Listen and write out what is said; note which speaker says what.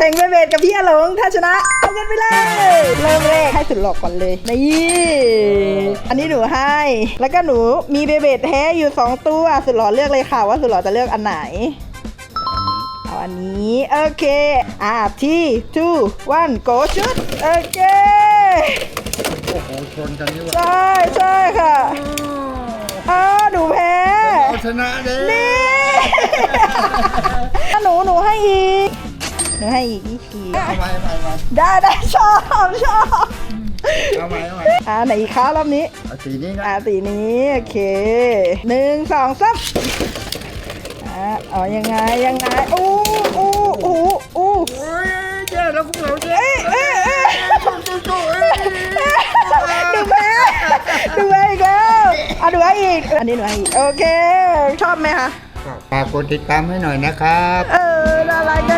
Speaker 1: แข่งเบเบดกับพี่อาหลงถ้าชนะเอาเงินไปเลย เริ่มแรกให้สุดหลอกก่อนเลยนี่อันนี้หนูให้ แล้วก็หนูมีเบเบดแท้อยู่ 2 ตัวสุดหล่อเลือกเลยค่ะ ว่าสุดหล่อจะเลือกอันไหนเอาอันนี้โอเคอะที่ two one go ชุดโอเค
Speaker 2: โอ้โหชนกันนี่วะ
Speaker 1: ใช่ใช่ค่ะอ้าวหนูแพ้
Speaker 2: เอาชนะเด้
Speaker 1: นี่หนูหนูให้อีก หนูให้อีกนี่ขีด
Speaker 2: เอาไว้เอาไว้
Speaker 1: ได้ได้ชอบชอบ
Speaker 2: เอาไว้เอาไว้
Speaker 1: อ่าไหนอีกคะรอบนี้
Speaker 2: เอาสีนี้นะ
Speaker 1: อ่าสีนี้โอเคหนึ่งสองสามอ่าเอายังไงยังไงอู้อู้อู้อู้
Speaker 2: โอ้ยแย่แล้วพวกเราเจ๊
Speaker 1: เอ้ยเอ้ย
Speaker 2: สู้ๆเอ้ย
Speaker 1: ดูแพ้ดูแพ้อีกแล้วอะดูให้อีกอันนี้หนูให้อีกโอเค ชอบไหมคะ
Speaker 2: ฝากกดติดตามให้หน่อยนะครับ
Speaker 1: เออน่ารักจังเลย